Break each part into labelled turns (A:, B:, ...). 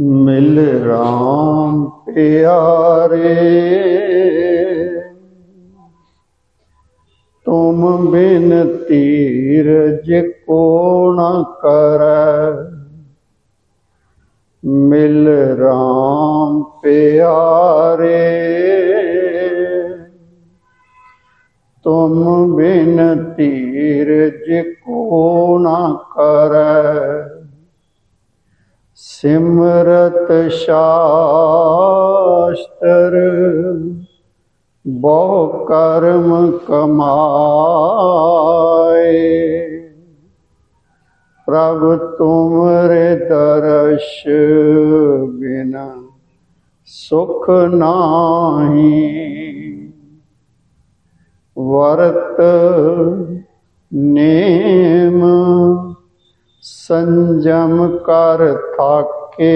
A: ਮਿਲ ਰਾਮ ਪਿਆਰੇ। ਤੁਮ ਬਿਨ ਤੀਰਜ ਕੋ ਨ ਕਰੈ। ਮਿਲ ਰਾਮ ਪਿਆਰੇ। ਤੁਮ ਬਿਨ ਤੀਰਜ ਕੋ ਨ ਕਰੈ। ਸਿਮਰਤ ਸ਼ਾਸਤਰ ਬਹੁ ਕਰਮ ਕਮਾਏ। ਪ੍ਰਭ ਤੁਮਰੇ ਦਰਸ਼ ਬਿਨ ਸੁਖ ਨਾਹੀ। ਵਰਤ ਨੇਮ ਸੰਜਮ ਕਰ ਥਾਕੇ।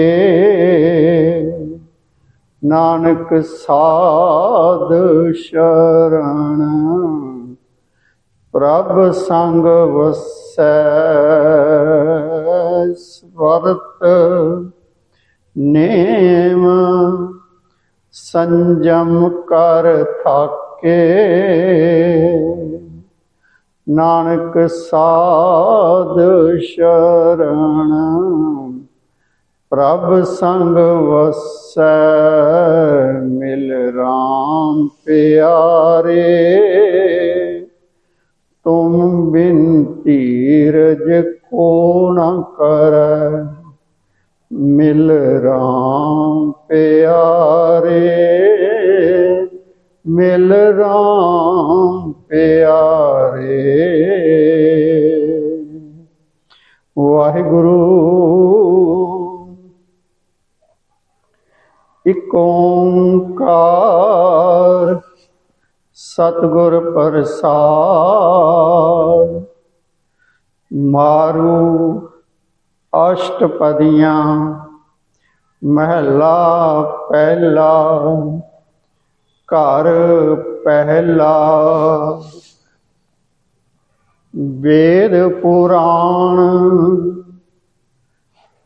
A: ਨਾਨਕ ਸਾਧ ਸ਼ਰਣ ਪ੍ਰਭ ਸੰਗ ਵਸੈ। ਸਵਰਤ ਨੇਮ ਸੰਜਮ ਕਰ ਥਾਕੇ। ਨਾਨਕ ਸਾਧ ਸ਼ਰਣ ਪ੍ਰਭ ਸੰਗ ਵਸੈ ਮਿਲ ਰਾਮ ਪਿਆਰੇ। ਤੁਮ ਬਿਨ ਧੀਰਜ ਕੋ ਨ ਕਰੈ, ਮਿਲ ਰਾਮ ਪਿਆਰੇ। ਮਿਲ ਰਾਮ ਪਿਆਰੇ। ਵਾਹਿਗੁਰੂ। ਇਕ ਓੰਕਾਰ ਸਤਿਗੁਰ ਪ੍ਰਸਾਦ ਮਾਰੂ ਅਸ਼ਟਪਦੀਆਂ ਮਹਿਲਾ ਪਹਿਲਾ ਘਰ ਪਹਿਲਾ। ਵੇਦ ਪੁਰਾਣ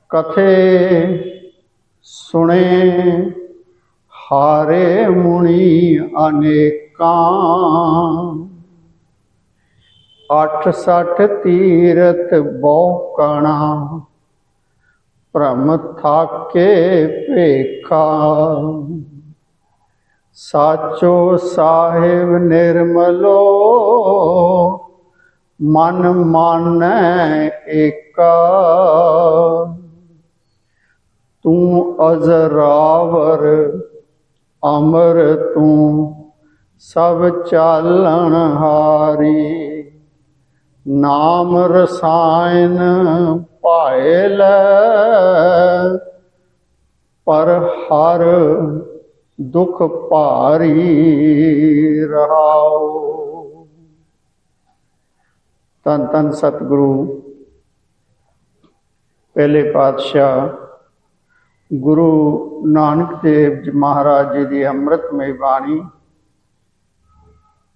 A: ਕਥੇ ਸੁਣੇ, ਹਾਰੇ ਮੁਨੀ ਅਨੇਕਾਂ। ਅੱਠ ਸੱਠ ਤੀਰਥ ਬੋਕਣਾ ਭ੍ਰਮ ਥਾਕੇ ਭੇਖਾ। ਸਾਚੋ ਸਾਹਿਬ ਨਿਰਮਲੋ, ਮਨ ਮਾਨੈ ਏਕਾ। ਤੂੰ ਅਜ਼ਰਾਵਰ, ਅਮਰ ਤੂੰ ਸਭ ਚਾਲਣ ਹਾਰੀ। ਨਾਮ ਰਸਾਇਨ ਭਾਏ ਲੈ, ਪਰ ਹਰ ਦੁਖ ਭਾਰੀ ਰਹਾਓ। ਤਨ ਤਨ ਸਤਿਗੁਰੂ, ਪਹਿਲੇ ਪਾਤਸ਼ਾਹ ਗੁਰੂ ਨਾਨਕ ਦੇਵ ਜੀ ਮਹਾਰਾਜ ਜੀ ਦੀ ਅੰਮ੍ਰਿਤਮਈ ਬਾਣੀ,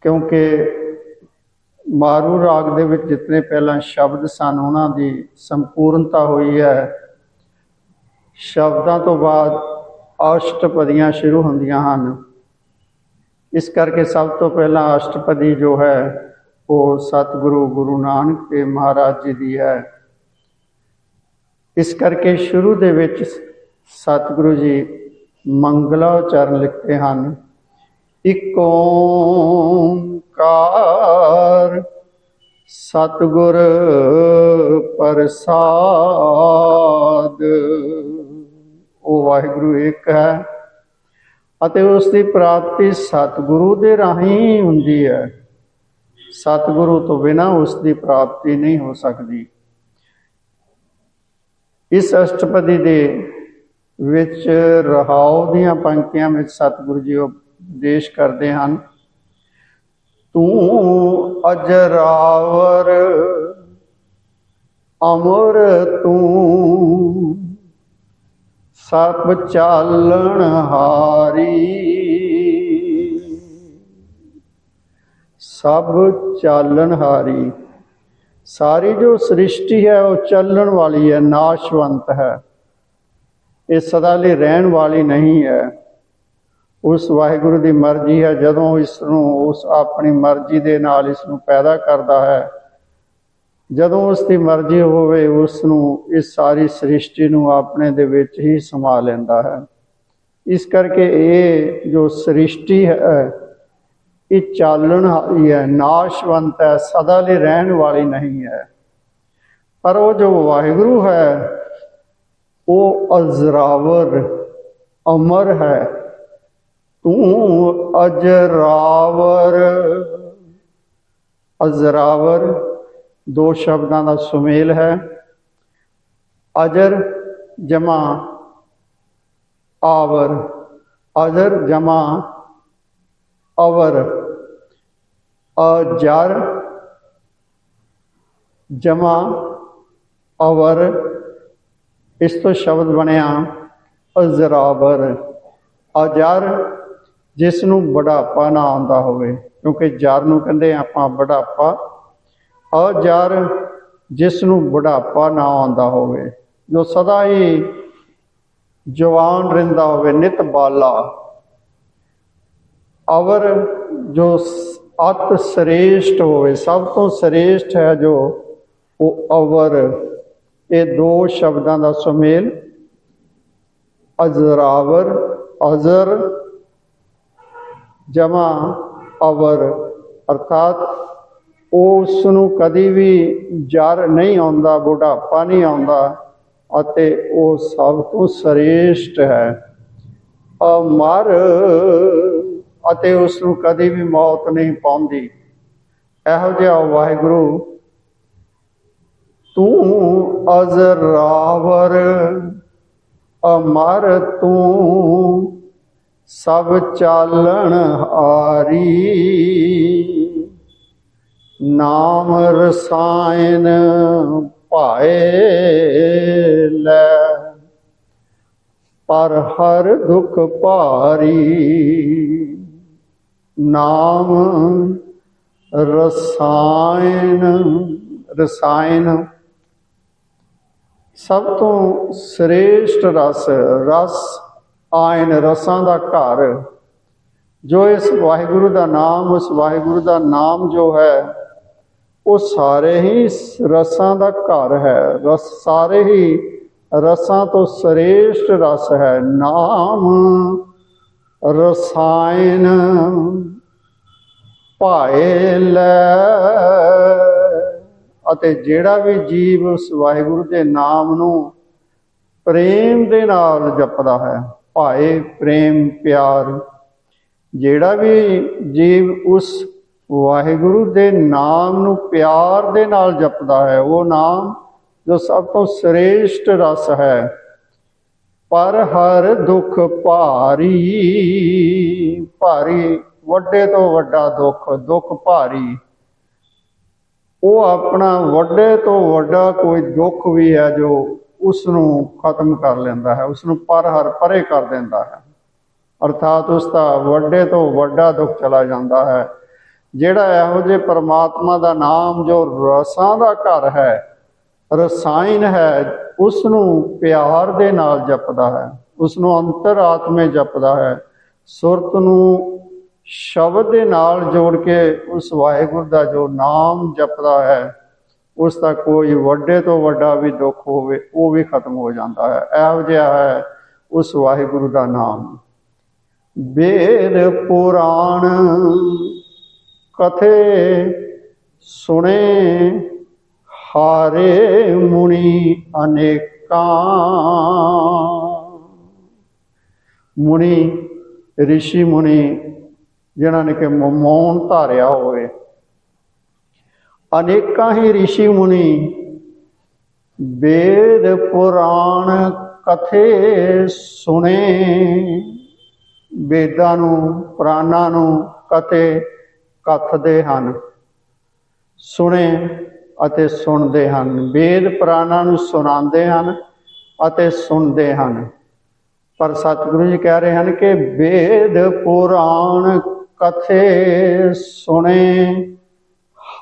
A: ਕਿਉਂਕਿ ਮਾਰੂ ਰਾਗ ਦੇ ਵਿੱਚ ਜਿਤਨੇ ਪਹਿਲਾਂ ਸ਼ਬਦ ਸਨ, ਉਹਨਾਂ ਦੀ ਸੰਪੂਰਨਤਾ ਹੋਈ ਹੈ। ਸ਼ਬਦਾਂ ਤੋਂ ਬਾਅਦ ਅਸ਼ਟਪਦੀਆਂ ਸ਼ੁਰੂ ਹੁੰਦੀਆਂ ਹਨ। ਇਸ ਕਰਕੇ ਸਭ ਤੋਂ ਪਹਿਲਾਂ ਅਸ਼ਟਪਦੀ ਜੋ ਹੈ, ਉਹ ਸਤਿਗੁਰੂ ਗੁਰੂ ਨਾਨਕ ਦੇਵ ਮਹਾਰਾਜ ਜੀ ਦੀ ਹੈ। ਇਸ ਕਰਕੇ ਸ਼ੁਰੂ ਦੇ ਵਿੱਚ ਸਤਿਗੁਰੂ ਜੀ ਮੰਗਲਾ ਉਚਰਨ ਲਿਖਦੇ ਹਨ। ਇਕ ਓੰਕਾਰ ਸਤਿਗੁਰ ਪ੍ਰਸਾਦ। ਉਹ ਵਾਹਿਗੁਰੂ ਇੱਕ ਹੈ ਅਤੇ ਉਸ ਦੀ ਪ੍ਰਾਪਤੀ ਸਤਿਗੁਰੂ ਦੇ ਰਾਹੀਂ ਹੁੰਦੀ ਹੈ। ਸਤਿਗੁਰੂ ਤੋਂ ਬਿਨਾ ਉਸ ਦੀ ਪ੍ਰਾਪਤੀ ਨਹੀਂ ਹੋ ਸਕਦੀ। ਇਸ ਅਸ਼ਟਪਦੀ ਦੇ ਵਿੱਚ ਰਹਾਉ ਦੀਆਂ ਪੰਕਤੀਆਂ ਵਿੱਚ ਸਤਿਗੁਰੂ ਜੀ ਉਪਦੇਸ਼ ਕਰਦੇ ਹਨ। ਤੂੰ ਅਜਰਾਵਰ, ਅਮਰ ਤੂੰ ਸਭ ਚਾਲਣ ਹਾਰੀ, ਸਭ ਚਾਲਣ ਹਾਰੀ। ਸਾਰੀ ਜੋ ਸ੍ਰਿਸ਼ਟੀ ਹੈ, ਉਹ ਚੱਲਣ ਵਾਲੀ ਹੈ, ਨਾਸ਼ਵੰਤ ਹੈ। ਇਹ ਸਦਾ ਲਈ ਰਹਿਣ ਵਾਲੀ ਨਹੀਂ ਹੈ। ਉਸ ਵਾਹਿਗੁਰੂ ਦੀ ਮਰਜ਼ੀ ਹੈ, ਜਦੋਂ ਇਸ ਨੂੰ ਉਸ ਆਪਣੀ ਮਰਜ਼ੀ ਦੇ ਨਾਲ ਇਸ ਨੂੰ ਪੈਦਾ ਕਰਦਾ ਹੈ। ਜਦੋਂ ਉਸ ਦੀ ਮਰਜ਼ੀ ਹੋਵੇ ਉਸ ਨੂੰ ਇਸ ਸਾਰੀ ਸ੍ਰਿਸ਼ਟੀ ਨੂੰ ਆਪਣੇ ਦੇ ਵਿੱਚ ਹੀ ਸਮਾ ਲੈਂਦਾ ਹੈ। ਇਸ ਕਰਕੇ ਇਹ ਜੋ ਸ੍ਰਿਸ਼ਟੀ ਹੈ, ਇਹ ਚਾਲਣ ਵਾਲੀ ਹੈ, ਨਾਸ਼ਵੰਤ ਹੈ, ਸਦਾ ਲਈ ਰਹਿਣ ਵਾਲੀ ਨਹੀਂ ਹੈ। ਪਰ ਉਹ ਜੋ ਵਾਹਿਗੁਰੂ ਹੈ ਉਹ ਅਜ਼ਰਾਵਰ ਅਮਰ ਹੈ, ਤੂੰ ਅਜਰਾਵਰ। ਅਜ਼ਰਾਵਰ ਦੋ ਸ਼ਬਦਾਂ ਦਾ ਸੁਮੇਲ ਹੈ। ਅਜਰ ਜਮਾ ਆਵਰ, ਅਜਰ ਜਮਾ ਅਵਰ। ਅਜਰ ਜਮਾ ਅਵਰ ਇਸ ਤੋਂ ਸ਼ਬਦ ਬਣਿਆ, ਅਜ਼ਰਾਵਰ। ਅਜਰ ਜਿਸ ਨੂੰ ਬੁਢਾਪਾ ਨਾ ਆਉਂਦਾ ਹੋਵੇ, ਕਿਉਂਕਿ ਜਰ ਨੂੰ ਕਹਿੰਦੇ ਆਪਾਂ ਬੁਢਾਪਾ। ਅਜਰ ਜਿਸ ਨੂੰ ਬੁਢਾਪਾ ਨਾ ਆਉਂਦਾ ਹੋਵੇ, ਜੋ ਸਦਾ ਹੀ ਜਵਾਨ ਰਹਿੰਦਾ ਹੋਵੇ, ਨਿਤ ਬਾਲਾ। ਅਵਰ, ਜੋ ਸ- ਅਤ ਸ੍ਰੇਸ਼ਟ ਹੋਵੇ, ਸਭ ਤੋਂ ਸ੍ਰੇਸ਼ਟ ਹੈ ਜੋ, ਉਹ ਅਵਰ। ਇਹ ਦੋ ਸ਼ਬਦਾਂ ਦਾ ਸੁਮੇਲ, ਅਜ਼ਰਾਵਰ, ਅਜ਼ਰ, ਜਮਾ ਅਵਰ, ਅਰਥਾਤ ਉਸ ਨੂੰ ਕਦੀ ਵੀ ਜਰ ਨਹੀਂ ਆਉਂਦਾ, ਬੁਢਾਪਾ ਨਹੀਂ ਆਉਂਦਾ ਅਤੇ ਉਹ ਸਭ ਤੋਂ ਸ੍ਰੇਸ਼ਟ ਹੈ। ਅਮਰ ਅਤੇ ਉਸ ਨੂੰ ਕਦੀ ਵੀ ਮੌਤ ਨਹੀਂ ਪਾਉਂਦੀ। ਇਹੋ ਜਿਹਾ ਵਾਹਿਗੁਰੂ ਤੂੰ ਅਜ਼ਰਾਵਰ ਅਮਰ ਤੂੰ ਸਭ ਚਾਲਣ ਹਾਰੀ। ਨਾਮ ਰਸਾਇਨ ਭਾਏ ਲੈ, ਪਰ ਹਰ ਦੁਖ ਭਾਰੀ। ਨਾਮ ਰਸਾਇਨ ਰਸਾਇਨ ਸਭ ਤੋਂ ਸ੍ਰੇਸ਼ਟ ਰਸ ਰਸ ਆਇਨ ਰਸਾਂ ਦਾ ਘਰ। ਜੋ ਇਸ ਵਾਹਿਗੁਰੂ ਦਾ ਨਾਮ, ਉਸ ਵਾਹਿਗੁਰੂ ਦਾ ਨਾਮ ਜੋ ਹੈ, ਉਹ ਸਾਰੇ ਹੀ ਰਸਾਂ ਦਾ ਘਰ ਹੈ। ਰਸ ਸਾਰੇ ਹੀ ਰਸਾਂ ਤੋਂ ਸ੍ਰੇਸ਼ਟ ਰਸ ਹੈ। ਨਾਮ ਰਸਾਇਣ ਭਾਏ ਲੈ। ਅਤੇ ਜਿਹੜਾ ਵੀ ਜੀਵ ਉਸ ਵਾਹਿਗੁਰੂ ਦੇ ਨਾਮ ਨੂੰ ਪ੍ਰੇਮ ਦੇ ਨਾਲ ਜਪਦਾ ਹੈ, ਭਾਏ ਪ੍ਰੇਮ ਪਿਆਰ, ਜਿਹੜਾ ਵੀ ਜੀਵ ਉਸ ਵਾਹਿਗੁਰੂ ਦੇ ਨਾਮ ਨੂੰ ਪਿਆਰ ਦੇ ਨਾਲ ਜਪਦਾ ਹੈ, ਉਹ ਨਾਮ ਜੋ ਸਭ ਤੋਂ ਸ੍ਰੇਸ਼ਟ ਰਸ ਹੈ। ਪਰ ਹਰ ਦੁੱਖ ਭਾਰੀ ਭਾਰੀ ਵੱਡੇ ਤੋਂ ਵੱਡਾ ਦੁੱਖ ਦੁੱਖ ਭਾਰੀ ਉਹ ਆਪਣਾ ਵੱਡੇ ਤੋਂ ਵੱਡਾ ਕੋਈ ਦੁੱਖ ਵੀ ਹੈ ਜੋ ਉਸ ਨੂੰ ਖਤਮ ਕਰ ਲੈਂਦਾ ਹੈ ਉਸ ਨੂੰ ਪਰ ਹਰ ਪਰੇ ਕਰ ਦਿੰਦਾ ਹੈ। ਅਰਥਾਤ ਉਸ ਦਾ ਵੱਡੇ ਤੋਂ ਵੱਡਾ ਦੁੱਖ ਚਲਾ ਜਾਂਦਾ ਹੈ। ਜਿਹੜਾ ਇਹੋ ਜਿਹੇ ਪਰਮਾਤਮਾ ਦਾ ਨਾਮ ਜੋ ਰਸਾਂ ਦਾ ਘਰ ਹੈ, ਰਸਾਇਣ ਹੈ ਉਸ ਨੂੰ ਪਿਆਰ ਦੇ ਨਾਲ ਜਪਦਾ ਹੈ ਉਸ ਨੂੰ ਅੰਤਰ ਆਤਮੇ ਜਪਦਾ ਹੈ, ਸੁਰਤ ਨੂੰ ਸ਼ਬਦ ਦੇ ਨਾਲ ਜੋੜ ਕੇ ਉਸ ਵਾਹਿਗੁਰੂ ਦਾ ਜੋ ਨਾਮ ਜਪਦਾ ਹੈ, ਉਸ ਦਾ ਕੋਈ ਵੱਡੇ ਤੋਂ ਵੱਡਾ ਵੀ ਦੁੱਖ ਹੋਵੇ, ਉਹ ਵੀ ਖਤਮ ਹੋ ਜਾਂਦਾ ਹੈ। ਇਹੋ ਜਿਹਾ ਹੈ ਉਸ ਵਾਹਿਗੁਰੂ ਦਾ ਨਾਮ। ਵੇਦ ਪੁਰਾਣ ਕਥੇ ਸੁਣੇ, ਹਾਰੇ ਮੁਨੀ ਅਨੇਕਾਂ। ਮੁਨੀ ઋષਿ ਮੁਨੀ ਜਿਨ੍ਹਾਂ ਨੇ ਕਿ ਮ- ਮੌਨ ਧਾਰਿਆ ਹੋਵੇ। ਅਨੇਕਾਂ ਹੀ ઋષਿ ਮੁਨੀ ਵੇਦ ਪੁਰਾਣ ਕਥੇ ਸੁਣੇ। ਵੇਦਾਂ ਨੂੰ, ਪੁਰਾਣਾਂ ਨੂੰ ਕਥੇ ਕਥਦੇ ਹਨ, ਸੁਣੇ ਅਤੇ ਸੁਣਦੇ ਹਨ। ਵੇਦ ਪੁਰਾਣਾਂ ਨੂੰ ਸੁਣਾਉਂਦੇ ਹਨ ਅਤੇ ਸੁਣਦੇ ਹਨ। ਪਰ ਸਤਿਗੁਰੂ ਜੀ ਕਹਿ ਰਹੇ ਹਨ ਕਿ ਵੇਦ ਪੁਰਾਣ ਕਥੇ ਸੁਣੇ,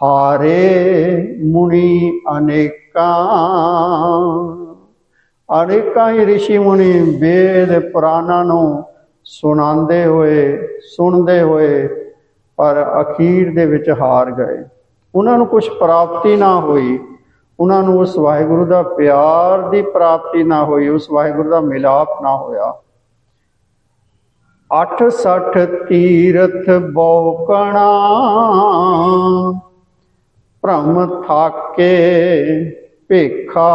A: ਹਾਰੇ ਮੁਨੀ ਅਨੇਕਾਂ। ਅਨੇਕਾਂ ਹੀ ਰਿਸ਼ੀ ਮੁਨੀ ਵੇਦ ਪੁਰਾਣਾਂ ਨੂੰ ਸੁਣਾਉਂਦੇ ਹੋਏ, ਸੁਣਦੇ ਹੋਏ ਪਰ ਅਖੀਰ ਦੇ ਵਿੱਚ ਹਾਰ ਗਏ। ਉਹਨਾਂ ਨੂੰ ਕੁਝ ਪ੍ਰਾਪਤੀ ਨਾ ਹੋਈ। ਉਹਨਾਂ ਨੂੰ ਉਸ ਵਾਹਿਗੁਰੂ ਦਾ ਪਿਆਰ ਦੀ ਪ੍ਰਾਪਤੀ ਨਾ ਹੋਈ, ਉਸ ਵਾਹਿਗੁਰੂ ਦਾ ਮਿਲਾਪ ਨਾ ਹੋਇਆ। 68 ਤੀਰਥ ਬੌਕਣਾ। ਭ੍ਰਮ ਥਾਕੇ ਭੇਖਾ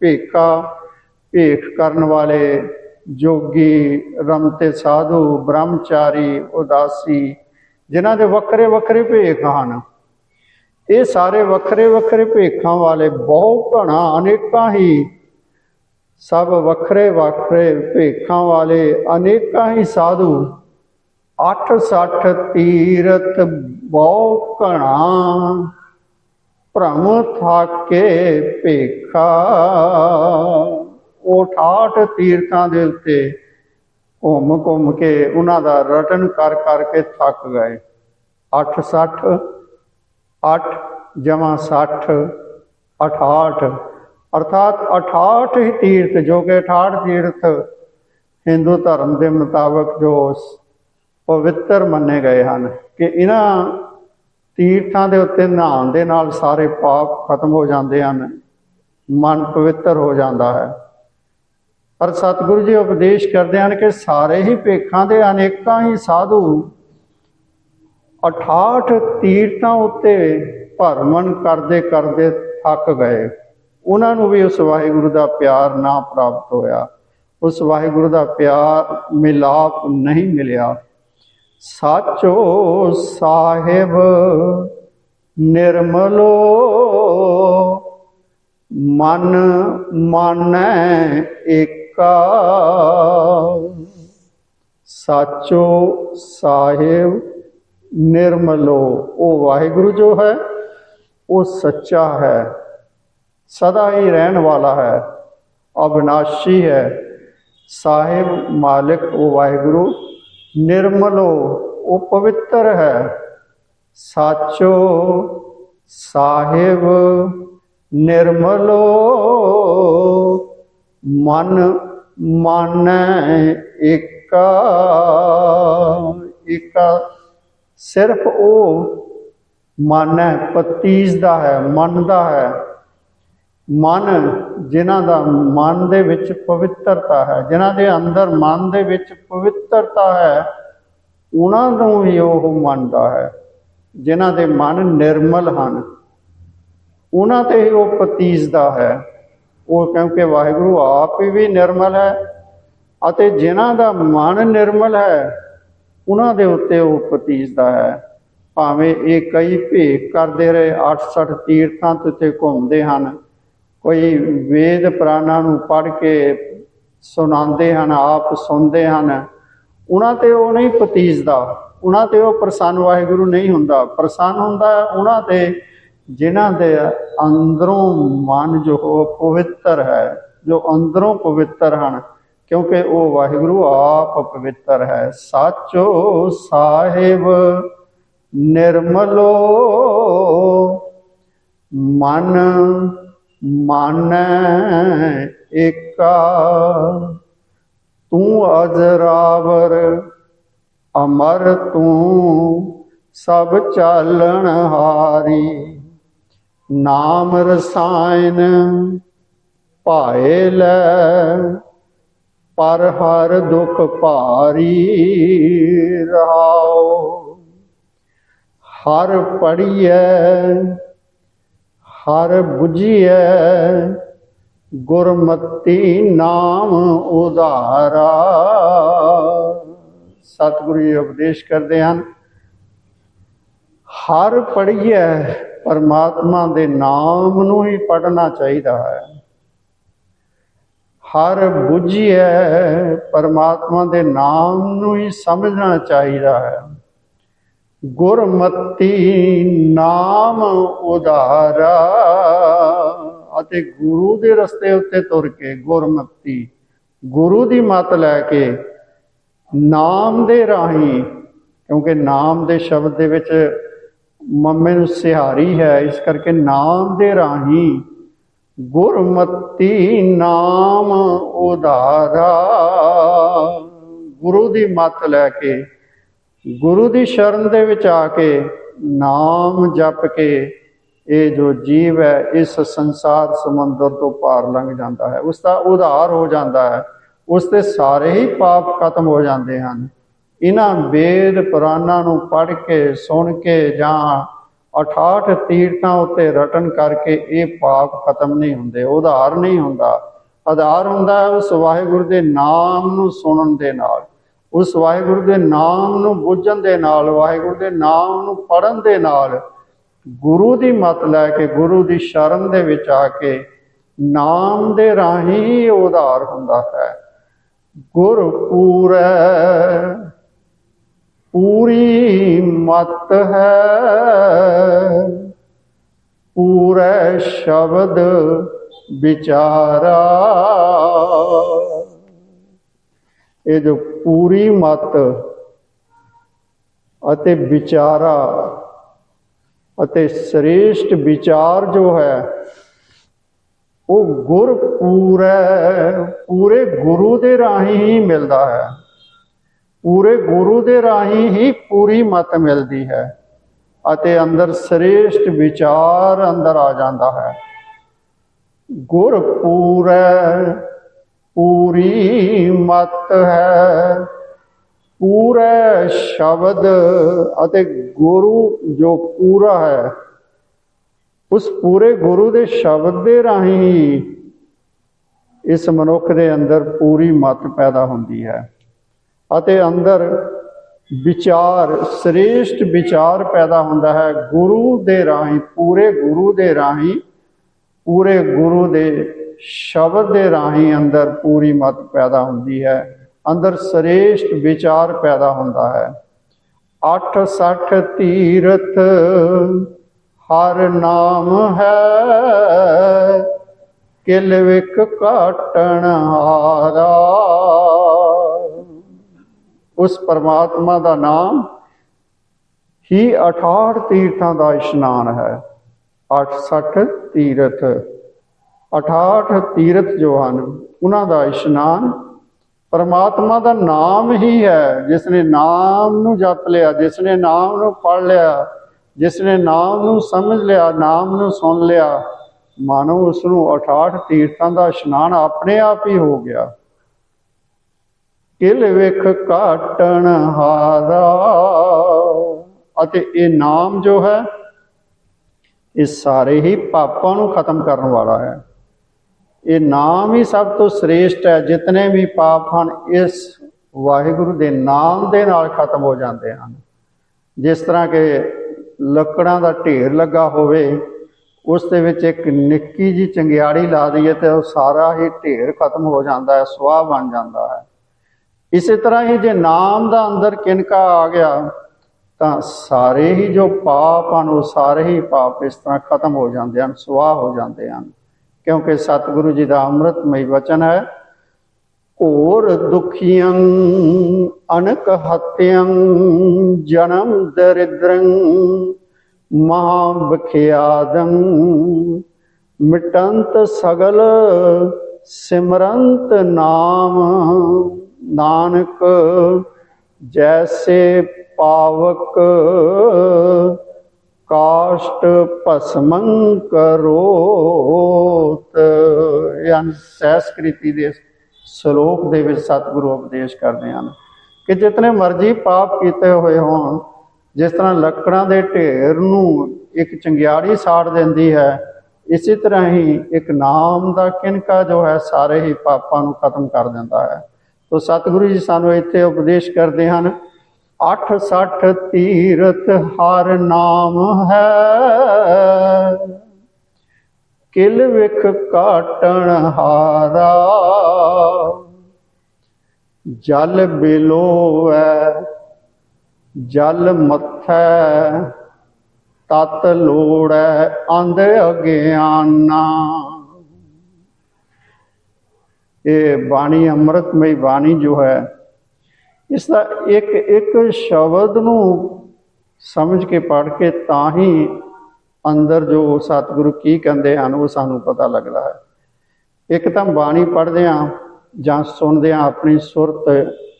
A: ਭੇਖਾ ਭੇਖ ਕਰਨ ਵਾਲੇ ਜੋਗੀ ਰਮਤੇ ਸਾਧੂ, ਬ੍ਰਹਮਚਾਰੀ, ਉਦਾਸੀ, ਜਿਨ੍ਹਾਂ ਦੇ ਵੱਖਰੇ ਵੱਖਰੇ ਭੇਖ ਹਨ। ਇਹ ਸਾਰੇ ਵੱਖਰੇ ਵੱਖਰੇ ਭੇਖਾਂ ਵਾਲੇ ਬਹੁ ਘਣਾ ਅਨੇਕਾਂ ਹੀ ਸਭ ਵੱਖਰੇ ਵੱਖਰੇ ਭੇਖਾਂ ਵਾਲੇ ਅਨੇਕਾਂ ਹੀ ਸਾਧੂ 68 ਤੀਰਥ ਬਹੁ ਘਣਾ, ਭ੍ਰਮ ਥਾਕੇ ਭੇਖਾ। ਉਹ 68 ਤੀਰਥਾਂ ਦੇ ਉੱਤੇ ਘੁੰਮ ਘੁੰਮ ਕੇ ਉਹਨਾਂ ਦਾ ਰਟਨ ਕਰ ਕਰਕੇ ਥੱਕ ਗਏ। 860 8 ਜਮਾ 60 68 ਅਰਥਾਤ 68 ਹੀ ਤੀਰਥ, ਜੋ ਕਿ 68 ਤੀਰਥ ਹਿੰਦੂ ਧਰਮ ਦੇ ਮੁਤਾਬਕ ਜੋ ਪਵਿੱਤਰ ਮੰਨੇ ਗਏ ਹਨ ਕਿ ਇਹਨਾਂ ਤੀਰਥਾਂ ਦੇ ਉੱਤੇ ਨਹਾਉਣ ਦੇ ਨਾਲ ਸਾਰੇ ਪਾਪ ਖਤਮ ਹੋ ਜਾਂਦੇ ਹਨ, ਮਨ ਪਵਿੱਤਰ ਹੋ ਜਾਂਦਾ ਹੈ। ਪਰ ਸਤਿਗੁਰੂ ਜੀ ਉਪਦੇਸ਼ ਕਰਦੇ ਹਨ ਕਿ ਸਾਰੇ ਹੀ ਭੇਖਾਂ ਦੇ ਅਨੇਕਾਂ ਹੀ ਸਾਧੂ 68 ਤੀਰਥਾਂ ਉੱਤੇ ਭਰਮਣ ਕਰਦੇ ਕਰਦੇ ਥੱਕ ਗਏ। ਉਹਨਾਂ ਨੂੰ ਵੀ ਉਸ ਵਾਹਿਗੁਰੂ ਦਾ ਪਿਆਰ ਨਾ ਪ੍ਰਾਪਤ ਹੋਇਆ। ਉਸ ਵਾਹਿਗੁਰੂ ਦਾ ਪਿਆਰ ਮਿਲਾਪ ਨਹੀਂ ਮਿਲਿਆ। ਸਾਚੋ ਸਾਹਿਬ, ਨਿਰਮਲੋ, ਮਨ ਮਾਨੈ ਏਕਾ। ਸਾਚੋ ਸਾਹਿਬ, ਨਿਰਮਲੋ। ਉਹ ਵਾਹਿਗੁਰੂ ਜੋ ਹੈ, ਉਹ ਸੱਚਾ ਹੈ। ਸਦਾ ਹੀ ਰਹਿਣ ਵਾਲਾ ਹੈ, ਅਬਨਾਸ਼ੀ ਹੈ। ਸਾਹਿਬ ਮਾਲਿਕ, ਉਹ ਵਾਹਿਗੁਰੂ, ਨਿਰਮਲੋ ਉਹ ਪਵਿੱਤਰ ਹੈ। ਸਾਚੋ ਸਾਹਿਬ, ਨਿਰਮਲੋ ਮਨ ਮਾਨੈ ਏਕਾ ਏਕਾ। ਸਿਰਫ ਉਹ ਮਨ ਹੈ ਪਤੀਜ ਦਾ ਹੈ, ਮਨ ਦਾ ਹੈ। ਮਨ ਜਿਨ੍ਹਾਂ ਦਾ ਮਨ ਦੇ ਵਿੱਚ ਪਵਿੱਤਰਤਾ ਹੈ, ਜਿਨ੍ਹਾਂ ਦੇ ਅੰਦਰ ਮਨ ਦੇ ਵਿੱਚ ਪਵਿੱਤਰਤਾ ਹੈ, ਉਹਨਾਂ ਨੂੰ ਹੀ ਉਹ ਮੰਨਦਾ ਹੈ, ਜਿਨ੍ਹਾਂ ਦੇ ਮਨ ਨਿਰਮਲ ਹਨ। ਉਹਨਾਂ ਤੇ ਹੀ ਉਹ ਪਤੀਜਦਾ ਹੈ। ਉਹ ਕਿਉਂਕਿ ਵਾਹਿਗੁਰੂ ਆਪ ਹੀ ਵੀ ਨਿਰਮਲ ਹੈ ਅਤੇ ਜਿਨ੍ਹਾਂ ਦਾ ਮਨ ਨਿਰਮਲ ਹੈ, ਉਹਨਾਂ ਦੇ ਉੱਤੇ ਉਹ ਪਤੀਜਦਾ ਹੈ। ਭਾਵੇਂ ਇਹ ਕਈ ਭੇਖ ਕਰਦੇ ਰਹੇ 68 ਤੀਰਥਾਂ ਤੇ ਘੁੰਮਦੇ ਹਨ ਕੋਈ ਵੇਦ ਪੁਰਾਣਾਂ ਨੂੰ ਪੜ੍ਹ ਕੇ ਸੁਣਾਉਂਦੇ ਹਨ, ਆਪ ਸੁਣਦੇ ਹਨ, ਉਹਨਾਂ ਤੇ ਉਹ ਨਹੀਂ ਪਤੀਜਦਾ ਉਹਨਾਂ ਤੇ ਉਹ ਪ੍ਰਸੰਨ ਵਾਹਿਗੁਰੂ ਨਹੀਂ ਹੁੰਦਾ। ਪ੍ਰਸੰਨ ਹੁੰਦਾ ਉਹਨਾਂ ਤੇ ਜਿਨ੍ਹਾਂ ਦੇ ਅੰਦਰੋਂ ਮਨ ਜੋ ਪਵਿੱਤਰ ਹੈ, ਜੋ ਅੰਦਰੋਂ ਪਵਿੱਤਰ ਹਨ, ਕਿਉਂਕਿ ਉਹ ਵਾਹਿਗੁਰੂ ਆਪ ਪਵਿੱਤਰ ਹੈ। ਸਾਚੋ ਸਾਹਿਬ, ਨਿਰਮਲੋ ਮਨ ਮਨ ਏਕਾ। ਤੂੰ ਅਜਰਾਵਰ ਅਮਰ ਤੂੰ ਸਭ ਚਾਲਣ ਹਾਰੀ। ਨਾਮ ਰਸਾਇਨ ਭਾਏ ਲੈ, ਪਰ ਹਰ ਦੁਖ ਭਾਰੀ ਰਹਾਓ। ਹਰ ਪੜੀਐ ਹਰ 부ਜੀਐ ਗੁਰਮਤੀ ਨਾਮ ਉਧਾਰਾ। ਸਤਿਗੁਰੂ ਜੀ ਉਪਦੇਸ਼ ਕਰਦੇ ਹਨ, ਹਰ ਪੜੀਐ ਪਰਮਾਤਮਾ ਦੇ ਨਾਮ ਨੂੰ ਹੀ ਪੜਨਾ ਚਾਹੀਦਾ ਹੈ। ਹਰ 부ਜੀਐ ਪਰਮਾਤਮਾ ਦੇ ਨਾਮ ਨੂੰ ਹੀ ਸਮਝਣਾ ਚਾਹੀਦਾ ਹੈ। ਗੁਰਮਤੀ ਨਾਮ ਉਧਾਰਾ ਅਤੇ ਗੁਰੂ ਦੇ ਰਸਤੇ ਉੱਤੇ ਤੁਰ ਕੇ ਗੁਰਮਤੀ, ਗੁਰੂ ਦੀ ਮਤ ਲੈ ਕੇ ਨਾਮ ਦੇ ਰਾਹੀਂ, ਕਿਉਂਕਿ ਨਾਮ ਦੇ ਸ਼ਬਦ ਦੇ ਵਿੱਚ ਮੰਮੇ ਨੂੰ ਸਿਹਾਰੀ ਹੈ, ਇਸ ਕਰਕੇ ਨਾਮ ਦੇ ਰਾਹੀਂ ਗੁਰਮਤੀ ਨਾਮ ਉਧਾਰਾ, ਗੁਰੂ ਦੀ ਮੱਤ ਲੈ ਕੇ ਗੁਰੂ ਦੀ ਸ਼ਰਨ ਦੇ ਵਿੱਚ ਆ ਕੇ ਨਾਮ ਜਪ ਕੇ ਇਹ ਜੋ ਜੀਵ ਹੈ, ਇਸ ਸੰਸਾਰ ਸਮੁੰਦਰ ਤੋਂ ਪਾਰ ਲੰਘ ਜਾਂਦਾ ਹੈ। ਉਸ ਦਾ ਉਧਾਰ ਹੋ ਜਾਂਦਾ ਹੈ। ਉਸ ਦੇ ਸਾਰੇ ਹੀ ਪਾਪ ਖਤਮ ਹੋ ਜਾਂਦੇ ਹਨ। ਇਹਨਾਂ ਵੇਦ ਪੁਰਾਣਾਂ ਨੂੰ ਪੜ੍ਹ ਕੇ, ਸੁਣ ਕੇ ਜਾਂ 68 ਤੀਰਥਾਂ ਉੱਤੇ ਰਟਨ ਕਰਕੇ ਇਹ ਪਾਪ ਖਤਮ ਨਹੀਂ ਹੁੰਦੇ, ਉਧਾਰ ਨਹੀਂ ਹੁੰਦਾ। ਆਧਾਰ ਹੁੰਦਾ ਹੈ ਉਸ ਵਾਹਿਗੁਰੂ ਦੇ ਨਾਮ ਨੂੰ ਸੁਣਨ ਦੇ ਨਾਲ। ਉਸ ਵਾਹਿਗੁਰੂ ਦੇ ਨਾਮ ਨੂੰ ਬੁੱਝਣ ਦੇ ਨਾਲ, ਵਾਹਿਗੁਰੂ ਦੇ ਨਾਮ ਨੂੰ ਪੜਨ ਦੇ ਨਾਲ ਗੁਰੂ ਦੀ ਮਤ ਲੈ ਕੇ, ਗੁਰੂ ਦੀ ਸ਼ਰਨ ਦੇ ਵਿੱਚ ਆ ਕੇ ਨਾਮ ਦੇ ਰਾਹੀਂ ਉਧਾਰ ਹੁੰਦਾ ਹੈ। ਗੁਰ ਪੂਰੈ ਪੂਰੀ ਮਤ ਹੈ। ਪੂਰੇ ਸ਼ਬਦ ਵਿਚਾਰਾ। ਇਹ ਜੋ ਪੂਰੀ ਮਤ ਅਤੇ ਵਿਚਾਰਾ ਅਤੇ ਸ੍ਰੇਸ਼ਟ ਵਿਚਾਰ ਜੋ ਹੈ, ਉਹ ਗੁਰ ਪੂਰੇ ਪੂਰੇ ਗੁਰੂ ਦੇ ਰਾਹੀਂ ਹੀ ਮਿਲਦਾ ਹੈ। ਪੂਰੇ ਗੁਰੂ ਦੇ ਰਾਹੀਂ ਹੀ ਪੂਰੀ ਮਤ ਮਿਲਦੀ ਹੈ ਅਤੇ ਅੰਦਰ ਸ੍ਰੇਸ਼ਟ ਵਿਚਾਰ ਅੰਦਰ ਆ ਜਾਂਦਾ ਹੈ। ਗੁਰ ਪੂਰੇ ਪੂਰੀ ਮਤ ਹੈ। ਪੂਰੇ ਸ਼ਬਦ ਅਤੇ ਗੁਰੂ ਜੋ ਪੂਰਾ ਹੈ, ਉਸ ਪੂਰੇ ਗੁਰੂ ਦੇ ਸ਼ਬਦ ਦੇ ਰਾਹੀਂ ਇਸ ਮਨੁੱਖ ਦੇ ਅੰਦਰ ਪੂਰੀ ਮਤ ਪੈਦਾ ਹੁੰਦੀ ਹੈ ਅਤੇ ਅੰਦਰ ਵਿਚਾਰ, ਸ੍ਰੇਸ਼ਟ ਵਿਚਾਰ ਪੈਦਾ ਹੁੰਦਾ ਹੈ। ਗੁਰੂ ਦੇ ਰਾਹੀਂ, ਪੂਰੇ ਗੁਰੂ ਦੇ ਰਾਹੀਂ, ਪੂਰੇ ਗੁਰੂ ਦੇ ਸ਼ਬਦ ਦੇ ਰਾਹੀਂ ਅੰਦਰ ਪੂਰੀ ਮਤ ਪੈਦਾ ਹੁੰਦੀ ਹੈ, ਅੰਦਰ ਸ੍ਰੇਸ਼ਟ ਵਿਚਾਰ ਪੈਦਾ ਹੁੰਦਾ ਹੈ। 860 ਤੀਰਥ ਹਰ ਨਾਮ ਹੈ, ਕਿਲ ਵਿਕ ਕਾਟਣ ਹਾਰਾ। ਉਸ ਪਰਮਾਤਮਾ ਦਾ ਨਾਮ ਹੀ 68 ਤੀਰਥਾਂ ਦਾ ਇਸ਼ਨਾਨ ਹੈ। 860 ਤੀਰਥ 68 ਤੀਰਥ ਜੋ ਹਨ, ਉਹਨਾਂ ਦਾ ਇਸ਼ਨਾਨ ਪਰਮਾਤਮਾ ਦਾ ਨਾਮ ਹੀ ਹੈ ਜਿਸ ਨੇ ਨਾਮ ਨੂੰ ਜਪ ਲਿਆ ਜਿਸ ਨੇ ਨਾਮ ਨੂੰ ਪੜ ਲਿਆ ਜਿਸ ਨੇ ਨਾਮ ਨੂੰ ਸਮਝ ਲਿਆ, ਨਾਮ ਨੂੰ ਸੁਣ ਲਿਆ, ਮਾਨੋ ਉਸ ਨੂੰ 68 ਤੀਰਥਾਂ ਦਾ ਇਸ਼ਨਾਨ ਆਪਣੇ ਆਪ ਹੀ ਹੋ ਗਿਆ। ਕਿਲ ਵੇਖ ਕਾਟਣ ਹਾਰਾ। ਅਤੇ ਇਹ ਨਾਮ ਜੋ ਹੈ, ਇਹ ਸਾਰੇ ਹੀ ਪਾਪਾਂ ਨੂੰ ਖਤਮ ਕਰਨ ਵਾਲਾ ਹੈ। ਇਹ ਨਾਮ ਹੀ ਸਭ ਤੋਂ ਸ੍ਰੇਸ਼ਟ ਹੈ, ਜਿਤਨੇ ਵੀ ਪਾਪ ਹਨ, ਇਸ ਵਾਹਿਗੁਰੂ ਦੇ ਨਾਮ ਦੇ ਨਾਲ ਖਤਮ ਹੋ ਜਾਂਦੇ ਹਨ। ਜਿਸ ਤਰ੍ਹਾਂ ਕਿ ਲੱਕੜਾਂ ਦਾ ਢੇਰ ਲੱਗਾ ਹੋਵੇ, ਉਸ ਦੇ ਵਿੱਚ ਇੱਕ ਨਿੱਕੀ ਜੀ ਚੰਗਿਆੜੀ ਲਾ ਦਈਏ ਤੇ ਉਹ ਸਾਰਾ ਹੀ ਢੇਰ ਖਤਮ ਹੋ ਜਾਂਦਾ ਹੈ ਸਵਾਹ ਬਣ ਜਾਂਦਾ ਹੈ। ਇਸੇ ਤਰ੍ਹਾਂ ਹੀ ਜੇ ਨਾਮ ਦਾ ਅੰਦਰ ਕਿਨਕਾ ਆ ਗਿਆ, ਤਾਂ ਸਾਰੇ ਹੀ ਜੋ ਪਾਪ ਹਨ, ਉਹ ਸਾਰੇ ਹੀ ਪਾਪ ਇਸ ਤਰ੍ਹਾਂ ਖਤਮ ਹੋ ਜਾਂਦੇ ਹਨ ਸਵਾਹ ਹੋ ਜਾਂਦੇ ਹਨ। ਕਿਉਂਕਿ ਸਤਿਗੁਰੂ ਜੀ ਦਾ ਅੰਮ੍ਰਿਤਮਈ ਵਚਨ ਹੈ, ਘੋਰ ਦੁਖੀਆਂ ਅਨਕ ਹਤਿਆਂ, ਜਨਮ ਦਰਿਦਰੰ ਮਹਾ ਬਖਿਆਦੰ, ਮਿਟੰਤ ਸਗਲ ਸਿਮਰੰਤ ਨਾਮ, ਨਾਨਕ ਜੈਸੇ ਪਾਵਕ ਕਾਸ਼ਟ ਭਸਮੰ ਕਰੋਤ। ਇਹ ਸੰਸਕ੍ਰਿਤੀ ਦੇ ਸ਼ਲੋਕ ਦੇ ਵਿੱਚ ਸਤਿਗੁਰੂ ਉਪਦੇਸ਼ ਕਰਦੇ ਹਨ ਕਿ ਜਿਤਨੇ ਮਰਜ਼ੀ ਪਾਪ ਕੀਤੇ ਹੋਏ ਹੋਣ, ਜਿਸ ਤਰ੍ਹਾਂ ਲੱਕੜਾਂ ਦੇ ਢੇਰ ਨੂੰ ਇੱਕ ਚੰਗਿਆੜੀ ਸਾੜ ਦਿੰਦੀ ਹੈ, ਇਸੇ ਤਰ੍ਹਾਂ ਹੀ ਇੱਕ ਨਾਮ ਦਾ ਕਿਨਕਾ ਜੋ ਹੈ ਸਾਰੇ ਹੀ ਪਾਪਾਂ ਨੂੰ ਖਤਮ ਕਰ ਦਿੰਦਾ ਹੈ। ਤੋ ਸਤਿਗੁਰੂ ਜੀ ਸਾਨੂੰ ਇੱਥੇ ਉਪਦੇਸ਼ ਕਰਦੇ ਹਨ 860 ਤੀਰਥ ਹਰ ਨਾਮ ਹੈ। ਕਿਲ ਵਿਖ ਕਾਟਣ ਹਾਰਾ, ਜਲ ਬਿਲੋਐ ਜਲ ਮੱਥੈ, ਤਤ ਲੋੜੈ ਅੰਧ ਅਗਿਆਨਾ। ਇਹ ਬਾਣੀ ਅੰਮ੍ਰਿਤਮਈ ਬਾਣੀ ਜੋ ਹੈ ਇਸ ਦਾ ਇੱਕ ਇੱਕ ਸ਼ਬਦ ਨੂੰ ਸਮਝ ਕੇ ਪੜ੍ਹ ਕੇ ਤਾਂ ਹੀ ਅੰਦਰ ਜੋ ਸਤਿਗੁਰੂ ਕੀ ਕਹਿੰਦੇ ਹਨ, ਉਹ ਸਾਨੂੰ ਪਤਾ ਲੱਗਦਾ ਹੈ। ਇੱਕ ਤਾਂ ਬਾਣੀ ਪੜ੍ਹਦੇ ਆ ਜਾਂ ਸੁਣਦੇ ਆ ਆਪਣੀ ਸੁਰਤ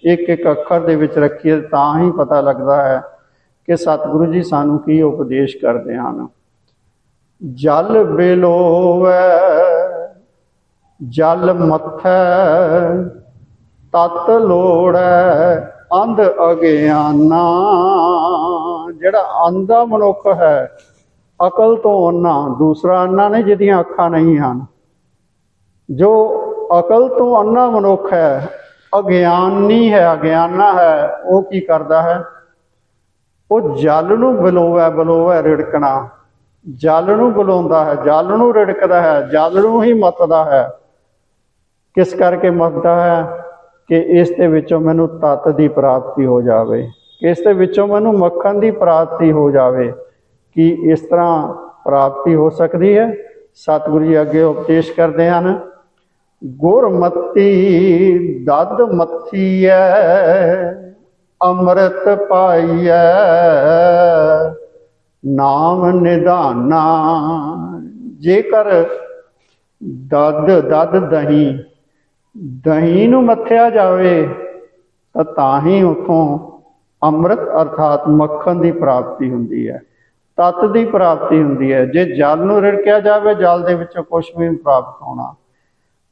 A: ਇੱਕ ਇੱਕ ਅੱਖਰ ਦੇ ਵਿੱਚ ਰੱਖੀਏ ਤਾਂ ਹੀ ਪਤਾ ਲੱਗਦਾ ਹੈ ਕਿ ਸਤਿਗੁਰੂ ਜੀ ਸਾਨੂੰ ਕੀ ਉਪਦੇਸ਼ ਕਰਦੇ ਹਨ। ਜਲ ਬਿਲੋਵੈ, ਜਲ ਮੱਥੈ ਤਤ ਲੋੜੈ ਅੰਧ ਅਗਿਆਨਾ। ਜਿਹੜਾ ਅੰਧਾ ਮਨੁੱਖ ਹੈ, ਅਕਲ ਤੋਂ ਅੰਨਾ ਦੂਸਰਾ ਅੰਨਾ ਨਹੀਂ ਜਿਹਦੀਆਂ ਅੱਖਾਂ ਨਹੀਂ ਹਨ। ਜੋ ਅਕਲ ਤੋਂ ਅੰਨਾ ਮਨੁੱਖ ਹੈ, ਅਗਿਆਨੀ ਹੈ, ਅਗਿਆਨਾ ਹੈ, ਉਹ ਕੀ ਕਰਦਾ ਹੈ? ਉਹ ਜਲ ਨੂੰ ਬਲੋਵੈ ਬਲੋਵੈ ਰਿੜਕਣਾ। ਜਲ ਨੂੰ ਬੁਲਾਉਂਦਾ ਹੈ, ਜਲ ਨੂੰ ਰਿੜਕਦਾ ਹੈ, ਜਲ ਨੂੰ ਹੀ ਮਤਦਾ ਹੈ। ਕਿਸ ਕਰਕੇ ਮਤਦਾ ਹੈ? ਕਿ ਇਸ ਦੇ ਵਿੱਚੋਂ ਮੈਨੂੰ ਤਤ ਦੀ ਪ੍ਰਾਪਤੀ ਹੋ ਜਾਵੇ ਇਸ ਦੇ ਵਿੱਚੋਂ ਮੈਨੂੰ ਮੱਖਣ ਦੀ ਪ੍ਰਾਪਤੀ ਹੋ ਜਾਵੇ, ਕਿ ਇਸ ਤਰ੍ਹਾਂ ਪ੍ਰਾਪਤੀ ਹੋ ਸਕਦੀ ਹੈ? ਸਤਿਗੁਰੂ ਜੀ ਅੱਗੇ ਉਪਦੇਸ਼ ਕਰਦੇ ਹਨ ਗੁਰਮਤੀ ਦਦ ਮੱਥੀਐ, ਅੰਮ੍ਰਿਤ ਪਾਈਐ, ਨਾਮ ਨਿਧਾਨਾ, ਜੇਕਰ ਦਦ ਦਦ ਦਹੀਂ ਦਹੀਂ ਨੂੰ ਮੱਥਿਆ ਜਾਵੇ, ਤਾਂ ਤਾਂ ਹੀ ਉਥੋਂ ਅੰਮ੍ਰਿਤ ਅਰਥਾਤ ਮੱਖਣ ਦੀ ਪ੍ਰਾਪਤੀ ਹੁੰਦੀ ਹੈ। ਤਤ ਦੀ ਪ੍ਰਾਪਤੀ ਹੁੰਦੀ ਹੈ। ਜੇ ਜਲ ਨੂੰ ਰਿੜਕਿਆ ਜਾਵੇ, ਜਲ ਦੇ ਵਿੱਚੋਂ ਕੁਝ ਵੀ ਪ੍ਰਾਪਤ ਹੋਣਾ।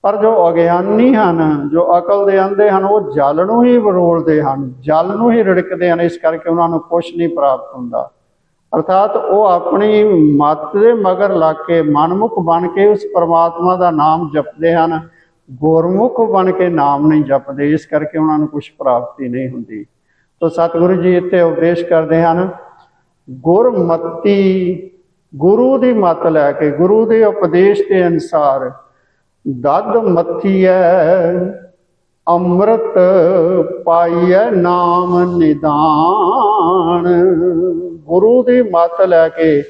A: ਪਰ ਜੋ ਅਗਿਆਨੀ ਹਨ, ਜੋ ਅਕਲ ਦੇ ਅੰਧੇ ਹਨ, ਉਹ ਜਲ ਨੂੰ ਹੀ ਬਰੋਲਦੇ ਹਨ। ਜਲ ਨੂੰ ਹੀ ਰਿੜਕਦੇ ਹਨ, ਇਸ ਕਰਕੇ ਉਹਨਾਂ ਨੂੰ ਕੁਝ ਨਹੀਂ ਪ੍ਰਾਪਤ ਹੁੰਦਾ। ਅਰਥਾਤ ਉਹ ਆਪਣੀ ਮੱਤ ਦੇ ਮਗਰ ਲੱਗ ਕੇ ਮਨਮੁਖ ਬਣ ਕੇ ਉਸ ਪਰਮਾਤਮਾ ਦਾ ਨਾਮ ਜਪਦੇ ਹਨ। ਗੁਰਮੁਖ ਬਣ ਕੇ ਨਾਮ ਨਹੀਂ ਜਪਦੇ, ਇਸ ਕਰਕੇ ਉਹਨਾਂ ਨੂੰ ਕੁਝ ਪ੍ਰਾਪਤੀ ਨਹੀਂ ਹੁੰਦੀ। ਤੋ ਸਤਿਗੁਰੂ ਜੀ ਇੱਥੇ ਉਪਦੇਸ਼ ਕਰਦੇ ਹਨ, ਗੁਰਮਤੀ, ਗੁਰੂ ਦੀ ਮੱਤ ਲੈ ਕੇ, ਗੁਰੂ ਦੇ ਉਪਦੇਸ਼ ਦੇ ਅਨੁਸਾਰ ਦਦ ਮੱਥੀਐ, ਅੰਮ੍ਰਿਤ ਪਾਈਐ ਨਾਮ ਨਿਦਾਨ। ਗੁਰੂ ਦੀ ਮੱਤ ਲੈ ਕੇ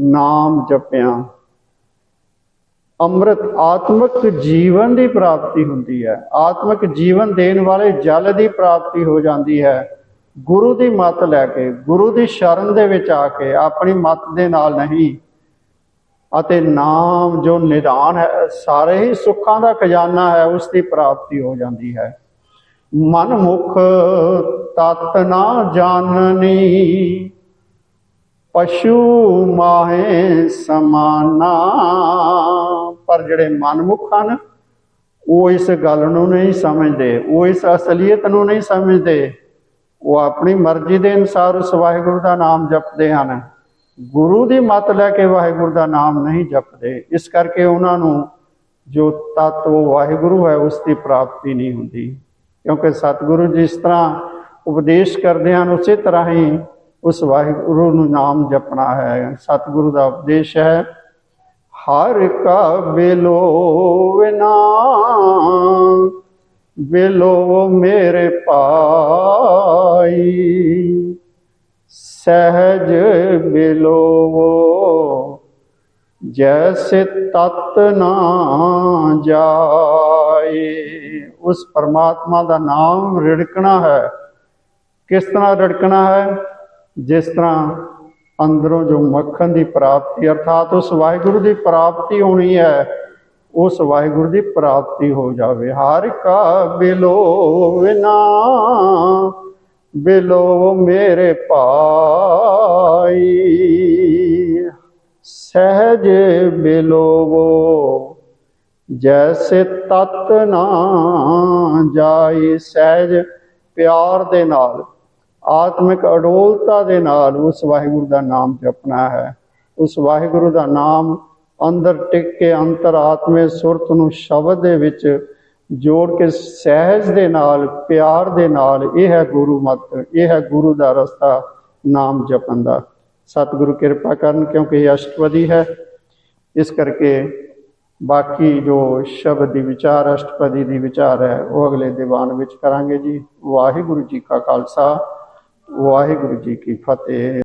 A: ਨਾਮ ਜਪਿਆ। ਅੰਮ੍ਰਿਤ ਆਤਮਿਕ ਜੀਵਨ ਦੀ ਪ੍ਰਾਪਤੀ ਹੁੰਦੀ ਹੈ। ਆਤਮਿਕ ਜੀਵਨ ਦੇਣ ਵਾਲੇ ਜਲ ਦੀ ਪ੍ਰਾਪਤੀ ਹੋ ਜਾਂਦੀ ਹੈ। ਗੁਰੂ ਦੀ ਮੱਤ ਲੈ ਕੇ, ਗੁਰੂ ਦੀ ਸ਼ਰਨ ਦੇ ਵਿੱਚ ਆ ਕੇ ਆਪਣੀ ਮੱਤ ਦੇ ਨਾਲ ਨਹੀਂ, ਅਤੇ ਨਾਮ ਜੋ ਨਿਦਾਨ ਹੈ, ਸਾਰੇ ਹੀ ਸੁੱਖਾਂ ਦਾ ਖਜ਼ਾਨਾ ਹੈ, ਉਸ ਦੀ ਪ੍ਰਾਪਤੀ ਹੋ ਜਾਂਦੀ ਹੈ। ਮਨ ਮੁਖ ਤਤ ਨਾ ਜਾਣਨੀ, ਪਸ਼ੂ ਮਾਹੇ ਸਮਾਨਾ। ਪਰ ਜਿਹੜੇ ਮਨਮੁਖ ਹਨ, ਉਹ ਇਸ ਗੱਲ ਨੂੰ ਨਹੀਂ ਸਮਝਦੇ, ਉਹ ਇਸ ਅਸਲੀਅਤ ਨੂੰ ਨਹੀਂ ਸਮਝਦੇ। ਉਹ ਆਪਣੀ ਮਰਜ਼ੀ ਦੇ ਅਨੁਸਾਰ ਉਸ ਵਾਹਿਗੁਰੂ ਦਾ ਨਾਮ ਜਪਦੇ ਹਨ। ਗੁਰੂ ਦੀ ਮੱਤ ਲੈ ਕੇ ਵਾਹਿਗੁਰੂ ਦਾ ਨਾਮ ਨਹੀਂ ਜਪਦੇ। ਇਸ ਕਰਕੇ ਉਹਨਾਂ ਨੂੰ ਜੋ ਤਤ ਉਹ ਵਾਹਿਗੁਰੂ ਹੈ, ਉਸ ਦੀ ਪ੍ਰਾਪਤੀ ਨਹੀਂ ਹੁੰਦੀ। ਕਿਉਂਕਿ ਸਤਿਗੁਰੂ ਜਿਸ ਤਰ੍ਹਾਂ ਉਪਦੇਸ਼ ਕਰਦੇ ਹਨ, ਉਸੇ ਤਰ੍ਹਾਂ ਹੀ ਉਸ ਵਾਹਿਗੁਰੂ ਨੂੰ ਨਾਮ ਜਪਣਾ ਹੈ। ਸਤਿਗੁਰੂ ਦਾ ਉਪਦੇਸ਼ ਹੈ ਹਰ ਕਾ ਬਿਲੋ ਵਿਨਾ ਬਿਲੋ ਮੇਰੇ ਪਾਈ ਸਹਿਜ ਬਿਲੋਵੋ ਜੈਸੇ ਤਤ ਨਾ ਜਾਏ। ਉਸ ਪਰਮਾਤਮਾ ਦਾ ਨਾਮ ਰਿੜਕਣਾ ਹੈ। ਕਿਸ ਤਰ੍ਹਾਂ ਰਿੜਕਣਾ ਹੈ? ਜਿਸ ਤਰ੍ਹਾਂ ਅੰਦਰੋਂ ਜੋ ਮੱਖਣ ਦੀ ਪ੍ਰਾਪਤੀ, ਅਰਥਾਤ ਉਸ ਵਾਹਿਗੁਰੂ ਦੀ ਪ੍ਰਾਪਤੀ ਹੋਣੀ ਹੈ, ਉਸ ਵਾਹਿਗੁਰੂ ਦੀ ਪ੍ਰਾਪਤੀ ਹੋ ਜਾਵੇ। ਹਰ ਕਾ ਬਿਲੋ ਬਿਲੋ ਮੇਰੇ ਭਾਈ। ਸਹਿਜ ਬਿਲੋਵੋ, ਜੈਸੇ ਤਤ ਨਾ ਜਾਈ, ਸਹਿਜ ਪਿਆਰ ਦੇ ਨਾਲ। ਆਤਮਿਕ ਅਡੋਲਤਾ ਦੇ ਨਾਲ ਉਸ ਵਾਹਿਗੁਰੂ ਦਾ ਨਾਮ ਜਪਣਾ ਹੈ। ਉਸ ਵਾਹਿਗੁਰੂ ਦਾ ਨਾਮ ਅੰਦਰ ਟਿਕ ਕੇ ਅੰਤਰਾਤਮੇ ਸੁਰਤ ਨੂੰ ਸ਼ਬਦ ਦੇ ਵਿੱਚ ਜੋੜ ਕੇ ਸਹਿਜ ਦੇ ਨਾਲ, ਪਿਆਰ ਦੇ ਨਾਲ ਇਹ ਹੈ ਗੁਰੂ ਮਤ, ਇਹ ਹੈ ਗੁਰੂ ਦਾ ਰਸਤਾ ਨਾਮ ਜਪਣ ਦਾ। ਸਤਿਗੁਰੂ ਕਿਰਪਾ ਕਰਨ ਕਿਉਂਕਿ ਇਹ ਅਸ਼ਟਪਦੀ ਹੈ। ਇਸ ਕਰਕੇ ਬਾਕੀ ਜੋ ਸ਼ਬਦ ਦੀ ਵਿਚਾਰ, ਅਸ਼ਟਪਦੀ ਦੀ ਵਿਚਾਰ ਹੈ, ਉਹ ਅਗਲੇ ਦੀਵਾਨ ਵਿੱਚ ਕਰਾਂਗੇ ਜੀ। ਵਾਹਿਗੁਰੂ ਜੀ ਕਾ ਖਾਲਸਾ। ਵਾਹਿਗੁਰੂ ਜੀ ਕੀ ਫਤਿਹ।